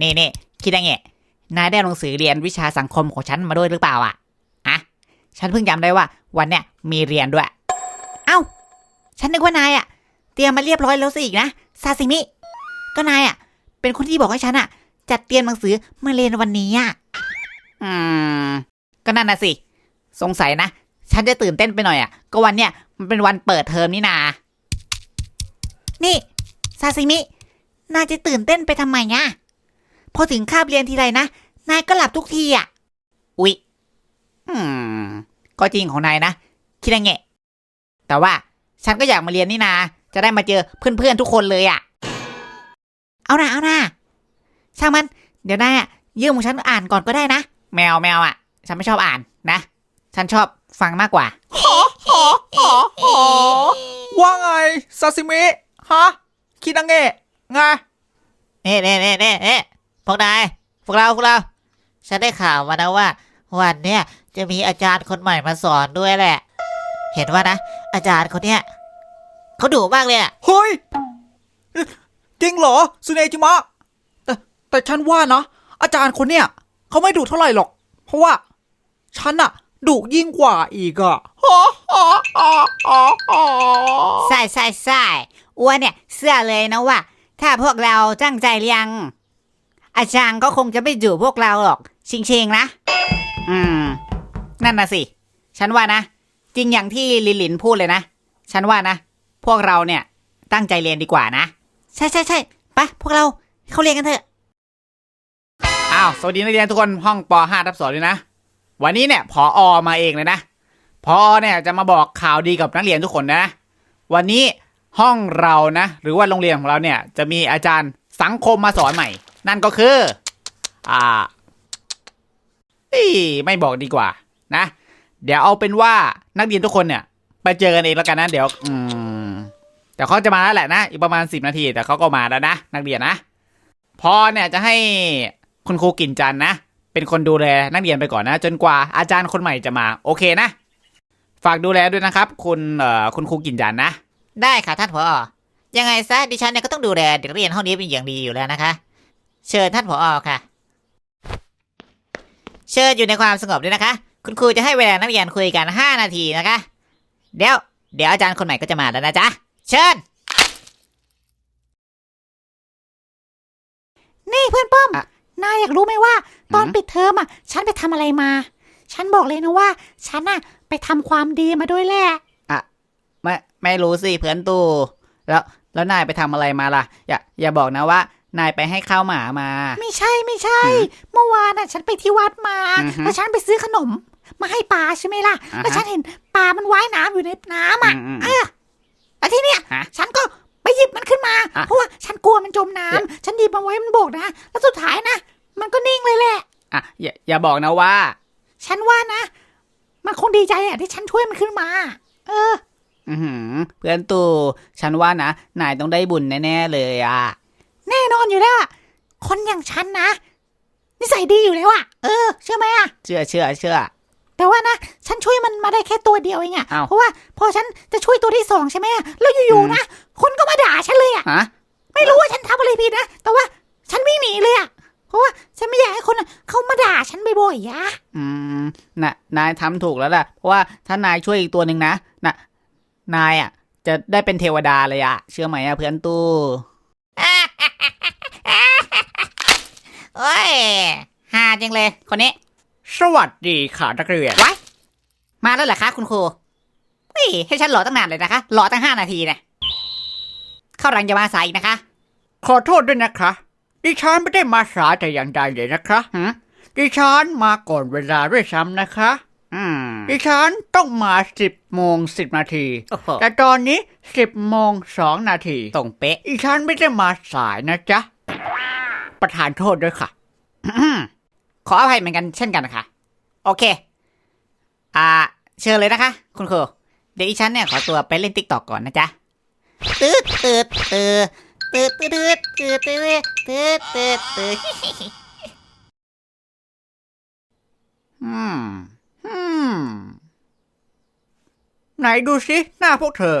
นี่นี่คิดได้ไงนายได้หนังสือเรียนวิชาสังคมของฉันมาด้วยหรือเปล่าอะอะฉันเพิ่งจำได้ว่า วันเนี้ยมีเรียนด้วย เอ้า ฉันนึกว่านายอะ เตรียมมาเรียบร้อยแล้วสิอีกนะซาซิมิก็นายอะ เป็นคนที่บอกให้ฉันอะ จัดเตรียมหนังสือมาเรียนวันนี้อะอืม ก็นั่นนะสิ สงสัยนะ ฉันจะตื่นเต้นไปหน่อยอะ ก็วันเนี้ยมันเป็นวันเปิดเทอมนี่นา นี่ซาซิมินายจะตื่นเต้นไปทำไมอะ พอถึงคาบเรียนทีไรนะ นายก็หลับทุกทีอะ อุ๊ย อืม ก็จริงของนายนะ คิดได้ไงแต่ว่าฉันก็อยากมาเรียนนี่นา จะได้มาเจอเพื่อนๆทุกคนเลยอะ เอานะเอานะช่างมัน เดี๋ยวนายอะยืมของฉันอ่านก่อนก็ได้นะ แมวแมวอะ ฉันไม่ชอบอ่านนะ ฉันชอบฟังมากกว่าว่าไงซาซิมิ ฮะ คิดยังไงไงเน่เน่เน่เน่เน่ พวกนายพวกเราพวกเรา ฉันได้ข่าวมานะว่า วันเนี้ยจะมีอาจารย์คนใหม่มาสอนด้วยแหละ เห็นว่านะ อาจารย์คนเนี้ยเขาดุมากเลยอะเฮ้ย จริงเหรอสุเนจิมะแต่แต่ฉันว่านะ อาจารย์คนเนี้ยเขาไม่ดุเท่าไหร่หรอก เพราะว่า ฉันอะดุยิ่งกว่าอีกอะฮะฮะฮะฮะฮะใช่ใช่ใช่อ้วนเนี่ย เสื้อเลยนะว่า ถ้าพวกเราตั้งใจเรียน อาจารย์ก็คงจะไม่ดุพวกเราหรอก ชิงเชงนะ อืม นั่นนะสิ ฉันว่านะ จริงอย่างที่ลิลินพูดเลยนะ ฉันว่านะ พวกเราเนี่ย ตั้งใจเรียนดีกว่านะ ใช่ใช่ใช่ไปพวกเราเข้าเรียนกันเถอะ อ้าว สวัสดีนักเรียนทุกคนห้องป .5 ทับสองด้วยนะ วันนี้เนี่ยพออมาเองเลยนะพอเนี่ยจะมาบอกข่าวดีกับนักเรียนทุกคนนะ วันนี้ห้องเรานะ หรือว่าโรงเรียนของเราเนี่ย จะมีอาจารย์สังคมมาสอนใหม่ นั่นก็คือ อ่าอ้ยไม่บอกดีกว่า นะ เดี๋ยวเอาเป็นว่านักเรียนทุกคนเนี่ย ไปเจอกันเองแล้วกันนะ เดี๋ยว อืมเดี๋ยวเขาจะมาแล้วแหละนะ อีกประมาณสิบนาที แต่เขาก็มาแล้วนะ นักเรียนนะ พอเนี่ยจะให้คุณครูกินจันนะ เป็นคนดูแลนักเรียนไปก่อนนะ จนกว่าอาจารย์คนใหม่จะมา โอเคนะ ฝากดูแลด้วยนะครับ คุณเอ่อคุณครูกินจันนะ ได้ค่ะท่านผอยังไงซะดิฉันเนี่ยก็ต้องดูแลเด็กเรียนห้องนี้เป็นอย่างดีอยู่แล้วนะคะ เชิญท่านผอค่ะ เชิญอยู่ในความสงบด้วยนะคะ คุณครูจะให้เวลานักเรียนคุยกันห้านาทีนะคะ เดี๋ยว เดี๋ยวอาจารย์คนใหม่ก็จะมาแล้วนะจ๊ะ เชิญ นี่เพื่อนป้อม อะ นายอยากรู้ไหมว่า ตอนหืมปิดเทอมอะ ฉันไปทำอะไรมา ฉันบอกเลยนะว่า ฉันอะ ไปทำความดีมาด้วยแหละ ไม่ไม่รู้สิเพื่อนตู่แล้วแล้วนายไปทำอะไรมาล่ะ อย่าอย่าบอกนะว่า นายไปให้ข้าวหมามา ไม่ใช่ไม่ใช่หืมเมื่อวานอะ ฉันไปที่วัดมาอือฮึแล้วฉันไปซื้อขนม มาให้ปลาใช่ไหมล่ะอ่าฮะแล้วฉันเห็นปลามันว่ายน้ำอยู่ในน้ำอะอืมเออืมอแล้วที่เนี้ยฮะฉันก็ไปหยิบมันขึ้นมาอะเพราะว่าฉันกลัวมันจมน้ำฉันหยิบมันไว้มันโบกนะ แล้วสุดท้ายนะ มันก็นิ่งเลยแหละ อะอย่าอย่าบอกนะว่า ฉันว่านะ มันคงดีใจอะที่ฉันช่วยมันขึ้นมา เออ อือหือเพื่อนตู่ ฉันว่านะ นายต้องได้บุญแน่ๆเลยอะ แน่นอนอยู่แล้วอะคนอย่างฉันนะนิสัยดีอยู่แล้วอะเออเชื่อไหมอะเชื่อเชื่อเชื่อ แต่ว่านะฉันช่วยมันมาได้แค่ตัวเดียวเองอะอ้าว เพราะว่าพอฉันจะช่วยตัวที่สองใช่ไหมอะแล้วอยู่อืมๆนะคนก็มาด่าฉันเลยอะ ฮะ ไม่รู้ว่าฉันทำอะไรผิดนะ แต่ว่าฉันวิ่งหนีเลยอะเพราะว่าฉันไม่อยากให้คนอะเขามาด่าฉันบ่อยๆอะอืมน่ะนายทำถูกแล้วล่ะ เพราะว่าถ้านายช่วยอีกตัวหนึ่งนะน่ะนายอะ จะได้เป็นเทวดาเลยอะ เชื่อไหมอะเพื่อนตู้ โอ้ยฮาจังเลย คนนี้ สวัสดีค่ะนักเรียนมาแล้วเหรอคะ คุณครูเฮ้ยให้ฉันรอตั้งนานเลยนะคะ รอตั้งห้านาทีเนี่ยเข้ารังจะมาสายอีกนะคะ ขอโทษด้วยนะคะ ดิฉันไม่ได้มาสายแต่อย่างใดเลยนะคะหืมดิฉันมาก่อนเวลาด้วยซ้ำนะคะอืม ดิฉันต้องมาสิบโมงสิบนาทีโอ้โหแต่ตอนนี้สิบโมงสองนาทีตรงเป๊ะดิฉันไม่ได้มาสายนะจ๊ะ ประทานโทษด้วยค่ะ ขออภัยเหมือนกันเช่นกันนะคะ โอเค อ่า เชิญเลยนะคะ คุณครูเดี๋ยวอีฉันเนี่ยขอตัวไปเล่นติ๊กตอกก่อนนะจ๊ะตืดตืดตืดตืดตืดตืดตืดตืดตืดตืดอื มอืมไหนดูสิหน้าพวกเธอ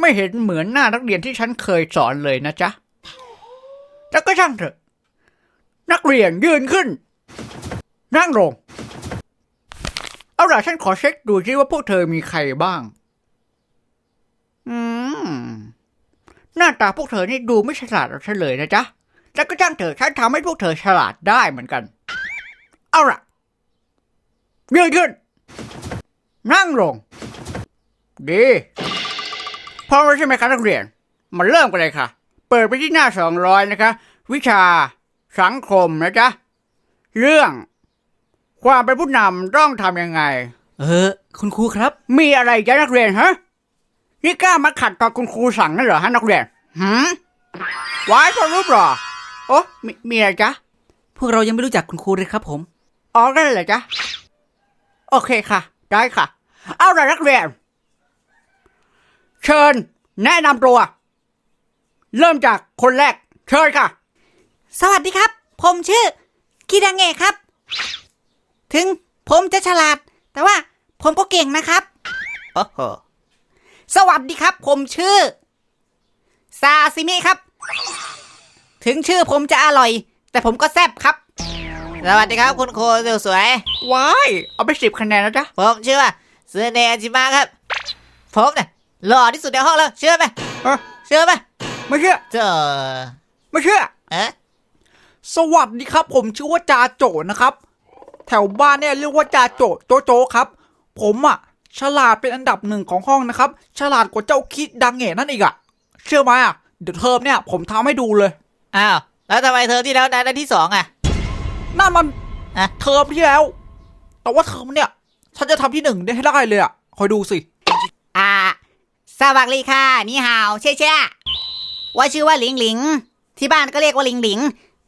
ไม่เห็นเหมือนหน้านักเรียนที่ฉันเคยสอนเลยนะจ๊ะ แต่ก็ช่างเถอะ นักเรียนยืนขึ้น นั่งลง เอาล่ะฉันขอเช็คดูซิว่าพวกเธอมีใครบ้าง อืม หน้าตาพวกเธอนี่ดูไม่ฉลาดเอาซะเลยนะจ๊ะแต่ก็ช่างเถอะฉันทำให้พวกเธอฉลาดได้เหมือนกัน เอาล่ะ ยืนขึ้น นั่งลง ดีพร้อมแล้วใช่ไหมคะนักเรียน มาเริ่มกันเลยค่ะ เปิดไปที่หน้าสองร้อยนะคะ วิชา สังคมนะจ๊ะ เรื่อง ความเป็นผู้นำต้องทำยังไง เออ คุณครูครับ มีอะไรจ๊ะนักเรียนฮะ นี่กล้ามาขัดตอนคุณครูสั่งนั่นเหรอฮะนักเรียนหืมวายพอรู้ปหรอโอ้มีมีอะไรจ๊ะ พวกเรายังไม่รู้จักคุณครูเลยครับผม อ๋อได้เลยจ๊ะ โอเคค่ะ ได้ค่ะ เอาละนักเรียน เชิญ แนะนำตัว เริ่มจากคนแรก เชิญค่ะ สวัสดีครับ ผมชื่อกิดังเงะครับ ถึงผมจะฉลาด แต่ว่าผมก็เก่งนะครับโอ้โหสวัสดีครับ ผมชื่อ ซาซิมิครับ ถึงชื่อผมจะอร่อย แต่ผมก็แซ่บครับ สวัสดีครับคุณครูสวยว้ายเอาไปสิบคะแนนนะจ๊ะๆผมชื่อว่าเซเนจิมะครับ ผมเนี่ยหล่อที่สุดในห้องแล้วเชื่อไหมเอ้อเชื่อไหมไม่เชื่อ เจอไม่เชื่อ เอ๊ะสวัสดีครับ ผมชื่อว่าจาโจนะครับ แถวบ้านเนี่ยเรียกว่าจาโจโจโจครับ ผมอะฉลาดเป็นอันดับหนึ่งของห้องนะครับ ฉลาดกว่าเจ้าคิดดังเหงนั่นอีกอะเชื่อไหมอะเดี๋ยวเทอมเนี่ยผมทำให้ดูเลย อ้าวแล้วทำไมเธอที่แล้วได้ที่สองอะ นั่นมันอะเทอมที่แล้ว แต่ว่าเทอมเนี่ย ฉันจะทำที่หนึ่งได้ให้ได้เลยอะคอยดูสิ อ่า สวัสดีค่ะ นี่ฮาวเช่เช่ว่าชื่อว่าหลิงหลิง ที่บ้านก็เรียกว่าหลิงหลิง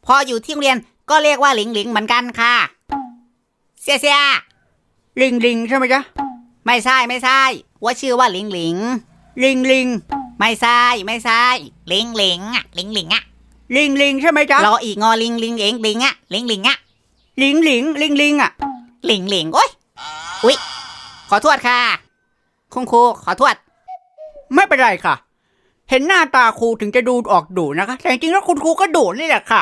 พออยู่ที่โรงเรียนก็เรียกว่าหลิงหลิงเหมือนกันค่ะเสียเสียลิงลิงใช่ไหมจ๊ะ ไม่ใช่ไม่ใช่ ว่าชื่อว่าหลิงหลิง ลิงลิง ไม่ใช่ไม่ใช่หลิงหลิงอะหลิงหลิงอะ ลิงลิงใช่ไหมจ๊ะรออีกงอลิงลิงเองลิงอะหลิงหลิงอะลิงลิงลิงลิงอะหลิงหลิงโอ้ยอุ๊ยขอโทษค่ะ คุณครูขอโทษไม่เป็นไรค่ะ เห็นหน้าตาครูถึงจะดูออกดุนะคะ แต่จริงๆแล้วคุณครูก็ดุนี่แหละค่ะ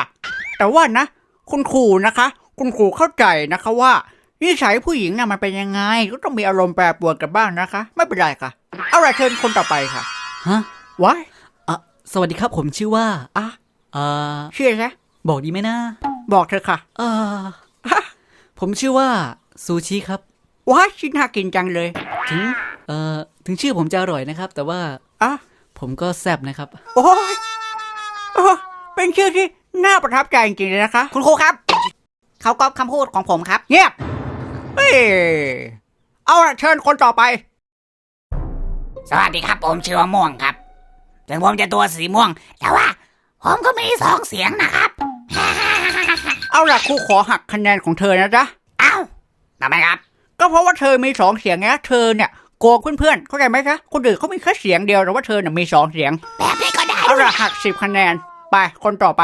แต่ว่านะ คุณครูนะคะ คุณครูเข้าใจนะคะว่านิสัยผู้หญิงน่ะมันเป็นยังไง ก็ต้องมีอารมณ์แปรปรวนกันบ้างนะคะ ไม่เป็นไรค่ะเอาละเชิญคนต่อไปค่ะฮะว้ายอะสวัสดีครับผมชื่อว่าอะ เอ่อเชื่อใช่บอกดีไหมนะ บอกเธอะค่ะ เอ่อผมชื่อว่าซูชิครับ ว้ายชิ้นน่ากินจังเลย ถึง เอ่อ ถึงชื่อผมจะอร่อยนะครับ แต่ว่า อะ ผมก็แซ่บนะครับ โอ้ยโอ้เป็นชื่อที่น่าประทับใจจริงๆเลยนะคะ คุณครูครับ เขาก๊อปคำพูดของผมครับ เงียบ เฮ้ย เอาละเชิญคนต่อไป สวัสดีครับ ผมชื่อว่าม่วงครับ ถึงผมจะตัวสีม่วง แต่ว่า ผมก็มีสองเสียงนะครับ เอาละครูขอหักคะแนนของเธอนะจ๊ะ เอ้าทำไมครับ ก็เพราะว่าเธอมีสองเสียงไงเธอเนี่ยโกงเพื่อนๆเข้าใจไหมคะคนอื่นเขามีแค่เสียงเดียวแต่ว่าเธอเนี่ยมีสองเสียง แบบนี้ก็ได้ เอาละหักสิบคะแนนไปคนต่อไป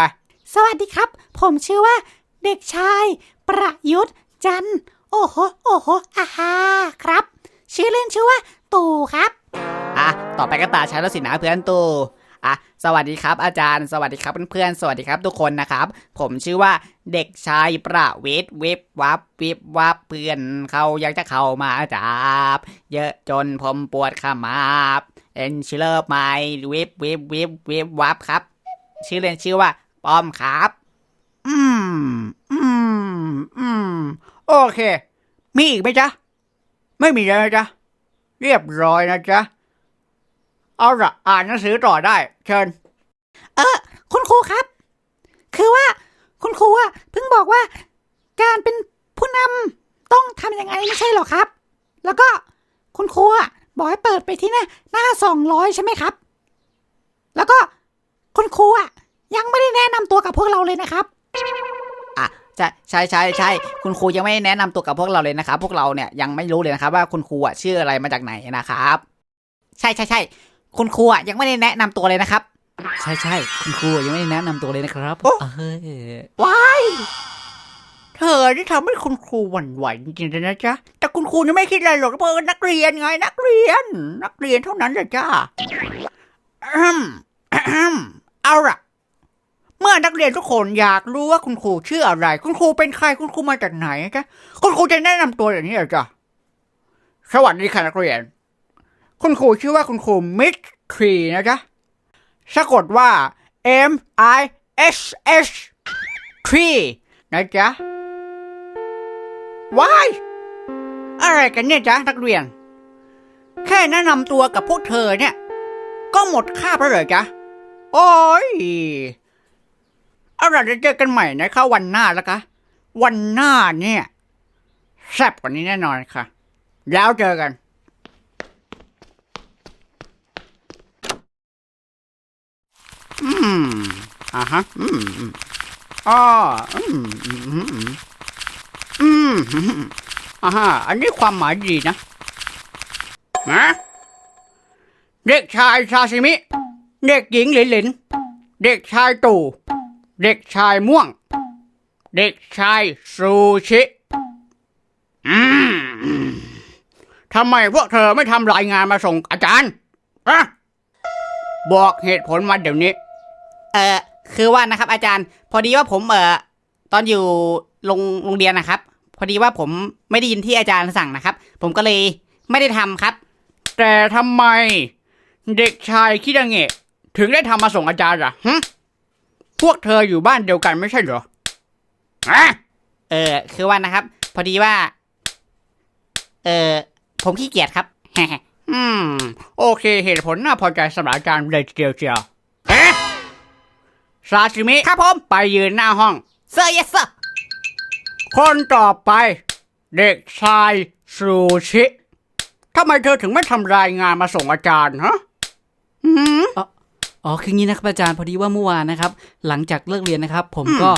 สวัสดีครับ ผมชื่อว่า เด็กชาย ประยุทธ์จันทร์โอ้โหโอ้โหอาฮาครับ ชื่อเล่นชื่อว่า ตู่ครับ อะ ต่อไปก็ตาฉันแล้วสินะเพื่อนตู่ อะสวัสดีครับอาจารย์ สวัสดีครับเพื่อนๆ สวัสดีครับทุกคนนะครับ ผมชื่อว่าเด็กชายประวิทย์วิบวับวิบวับเพื่อนเขาอยากจะเข้ามาจับ เยอะจนผมปวดขมาบเอ็นชิลเลอร์ไมวิบวิบวิบวิบวับครับ ชื่อเล่นชื่อว่าป้อมครับ อืมอืมอืมโอเค มีอีกไหมจ๊ะ ไม่มีแล้วนะจ๊ะ เรียบร้อยนะจ๊ะ เอาละอ่านหนังสือต่อได้ เชิญคุณครูครับ คือว่า คุณครูอะเพิ่งบอกว่า การเป็นผู้นำต้องทำยังไงไม่ใช่เหรอครับ แล้วก็คุณครูอะบอกให้เปิดไปที่หน้าหน้าสองร้อยใช่ไหมครับ แล้วก็คุณครูอะยังไม่ได้แนะนำตัวกับพวกเราเลยนะครับ อะใช่ใช่ใช่ใช่คุณครูยังไม่แนะนำตัวกับพวกเราเลยนะครับ พวกเราเนี่ยยังไม่รู้เลยนะครับ ว่าคุณครูอะชื่ออะไรมาจากไหนนะครับ ใช่ใช่ใช่ คุณครูอะยังไม่ได้แนะนำตัวเลยนะครับ ใช่ใช่คุณครูยังไม่ได้แนะนำตัวเลยนะครับโอ้ เฮ้ยว้าย เธอที่ทำให้คุณครูหวั่นไหวจริงๆเลยนะจ๊ะ แต่คุณครูนี่ไม่คิดอะไรหรอกเพราะว่านักเรียนไง นักเรียน นักเรียนเท่านั้นเลยจ้าอืมอืมเอาล่ะ เมื่อนักเรียนเรียนทุกคนอยากรู้ว่าคุณครูชื่ออะไร คุณครูเป็นใครคุณครูมาจากไหนจ๊ะคุณครูจะแนะนำตัวอย่างนี้เหรอจ๊ะสวัสดีค่ะนักเรียน คุณครูชื่อว่าคุณครูมิตครีนะจ๊ะสะกดว่า M I S S ทรีนะจ๊ะว้ายอะไรกันเนี่ยจ๊ะนักเรียน แค่แนะนำตัวกับพวกเธอเนี่ย ก็หมดค่าบแล้วเหรอจ๊ะ โอ้ยเอาล่ะจะเจอกันใหม่นะคะวันหน้าแล้วคะวันหน้าเนี่ยแซ่บกว่านี้แน่นอนค่ะ แล้วเจอกัน อืมอ่าฮะอืมอ๋ออืมอืมอืมอืมอ่าฮะอันนี้ความหมายดีนะนะเด็กชายซาซิมิ เด็กหญิงหลินหลิน เด็กชายตู่ เด็กชายม่วง เด็กชายซูชิ อืมทำไมพวกเธอไม่ทำรายงานมาส่งอาจารย์อะบอกเหตุผลมาเดี๋ยวนี้ เออคือว่านะครับ อาจารย์ พอดีว่าผมเออตอนอยู่โรงโรงเรียนนะครับ พอดีว่าผมไม่ได้ยินที่อาจารย์สั่งนะครับ ผมก็เลยไม่ได้ทำครับ แต่ทำไม เด็กชายคิดเงะถึงได้ทำมาส่งอาจารย์ล่ะฮะพวกเธออยู่บ้านเดียวกันไม่ใช่เหรออะเออ คือว่านะครับ พอดีว่า เออผมขี้เกียจครับ อืม โอเค เหตุผลน่าพอใจสำหรับอาจารย์เลยเดียวเชียวเอ๊ะ ซาชิมิครับผม ไปยืนหน้าห้อง เซอร์เยสเซอร์คนต่อไป เด็กชายซูชิทำไมเธอถึงไม่ทำรายงานมาส่งอาจารย์ฮะหืมอ๋อคืองี้นะครับอาจารย์พอดีว่าเมื่อวานนะครับ หลังจากเลิกเรียนนะครับ ผมอืมก็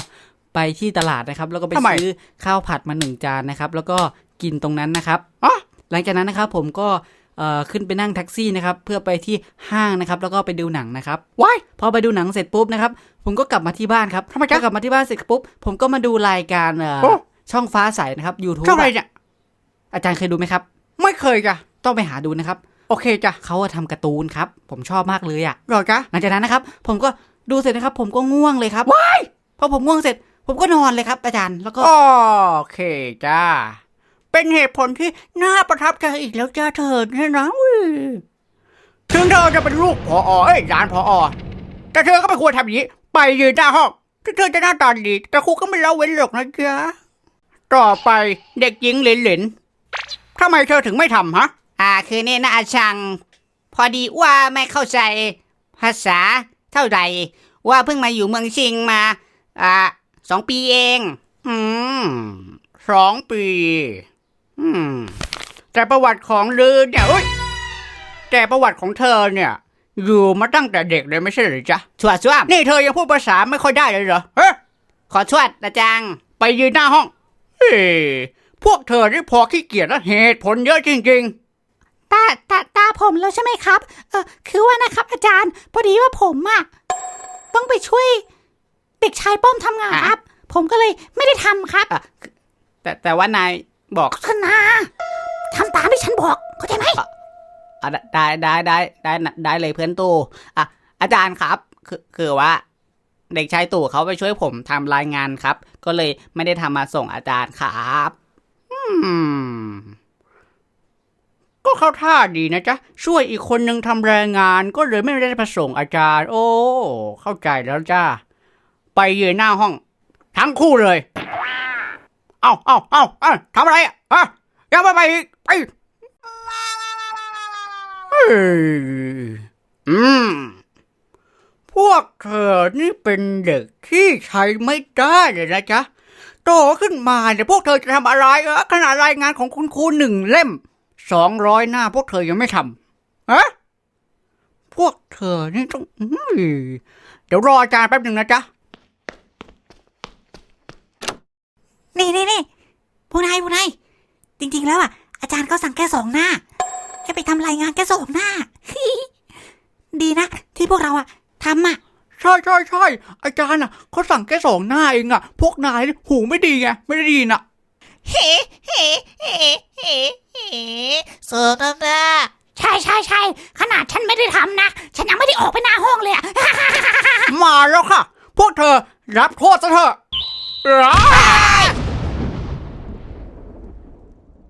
ไปที่ตลาดนะครับ แล้วก็ไปทำไมซื้อข้าวผัดมาหนึ่งจานนะครับ แล้วก็กินตรงนั้นนะครับอ๋อหลังจากนั้นนะครับ ผมก็เอ่อ ขึ้นไปนั่งแท็กซี่นะครับเพื่อไปที่ห้างนะครับแล้วก็ไปดูหนังนะครับว้ายพอไปดูหนังเสร็จปุ๊บนะครับผมก็กลับมาที่บ้านครับทำไมจ๊ะพอกลับมาที่บ้านเสร็จปุ๊บผมก็มาดูรายการเอ่อโอ้ช่องฟ้าใสนะครับยูทูบเท่าไหรเนี่ยอาจารย์เคยดูไหมครับ ไม่เคยจ้ะต้องไปหาดูนะครับ โอเคจ้ะเขาอะทำการ์ตูนครับ ผมชอบมากเลยอะเหรอจ๊ะหลังจากนั้นนะครับ ผมก็ดูเสร็จนะครับ ผมก็ง่วงเลยครับว้ายพอผมง่วงเสร็จ ผมก็นอนเลยครับ อาจารย์แล้วก็โอเคจ้า เป็นเหตุผลที่น่าประทับใจอีกแล้วจ้าเธอเนี่ยนะถึงเธอจะเป็นลูกพอเอ้ยหลานพออแต่เธอก็ไม่ควรทำอย่างนี้ ไปยืนหน้าห้องถึงเธอจะหน้าตาดี แต่ครูก็ไม่เละเว้นหรอกนะจ๊ะต่อไปเด็กหญิงหลินหลินทำไมเธอถึงไม่ทำฮะ อ่าคือเนี่ยนะอาชัง พอดีว่าไม่เข้าใจภาษาเท่าไหร่ว่าเพิ่งมาอยู่เมืองชิงมา อ่าสองปีเอง อืมสองปี อืม แต่ประวัติของลือเนี่ยเอ้ยแต่ประวัติของเธอเนี่ย อยู่มาตั้งแต่เด็กเลยไม่ใช่เหรือจ๊ะชั่วชั่วนี่เธอยังพูดภาษาไม่ค่อยได้เลยเหรอเฮ้ยขอชวดอาจัง ไปยืนหน้าห้อง เฮ้ยพวกเธอที่พอขี้เกียจและเหตุผลเยอะจริงตาตาตาผมแล้วใช่ไหมครับ เออคือว่านะครับอาจารย์ พอดีว่าผมอะต้องไปช่วย เด็กชายป้อมทำงานอะครับ ผมก็เลยไม่ได้ทำครับ แต่แต่ว่านาย บอกธนาทำตามที่ฉันบอกเข้าใจไหมอะได้ได้ได้ได้ได้ได้เลยเพื่อนตู่อะอาจารย์ครับ คือคือว่า เด็กชายตู่เขาไปช่วยผมทำรายงานครับ ก็เลยไม่ได้ทำมาส่งอาจารย์ครับๆอืมก็เข้าท่าดีนะจ๊ะ ช่วยอีกคนนึงทำแรงงานก็เลยไม่ได้ประส่งอาจารย์ โอ้ เข้าใจแล้วจ้า ไปยืนหน้าห้อง ทั้งคู่เลย เอ้าเอ้าเอ้าเอ้าทำอะไรอะฮะยังไม่ไปอีกไปเฮ้ยอืม พวกเธอนี่เป็นเด็กที่ใช้ไม่ได้เลยนะจ๊ะ โตขึ้นมาเนี่ยพวกเธอจะทำอะไรเออขนาดรายงานของคุณครูหนึ่งเล่มสองร้อยหน้าพวกเธอยังไม่ทำฮะพวกเธอนี่ต้องอื้อเดี๋ยวรออาจารย์แป๊บหนึ่งนะจ๊ะ นี่นี่นี่ผู้นายผู้นายจริง ๆ แล้วอะ อาจารย์เขาสั่งแค่สองหน้า ให้ไปทำรายงานแค่สองหน้า ดีนะ ที่พวกเราอะทำอะใช่ใช่ใช่อาจารย์อะเขาสั่งแค่สองหน้าเองอะ พวกนายนี่หูไม่ดีไงไม่ได้ยินอะ เฮ้เฮ้เฮ้เฮ้เฮ้เสิร์ฟนะใช่ใช่ใช่ขนาดฉันไม่ได้ทำนะ ฉันยังไม่ได้ออกไปหน้าห้องเลยอะมาแล้วค่ะ พวกเธอรับโทษซะเถอะอ้า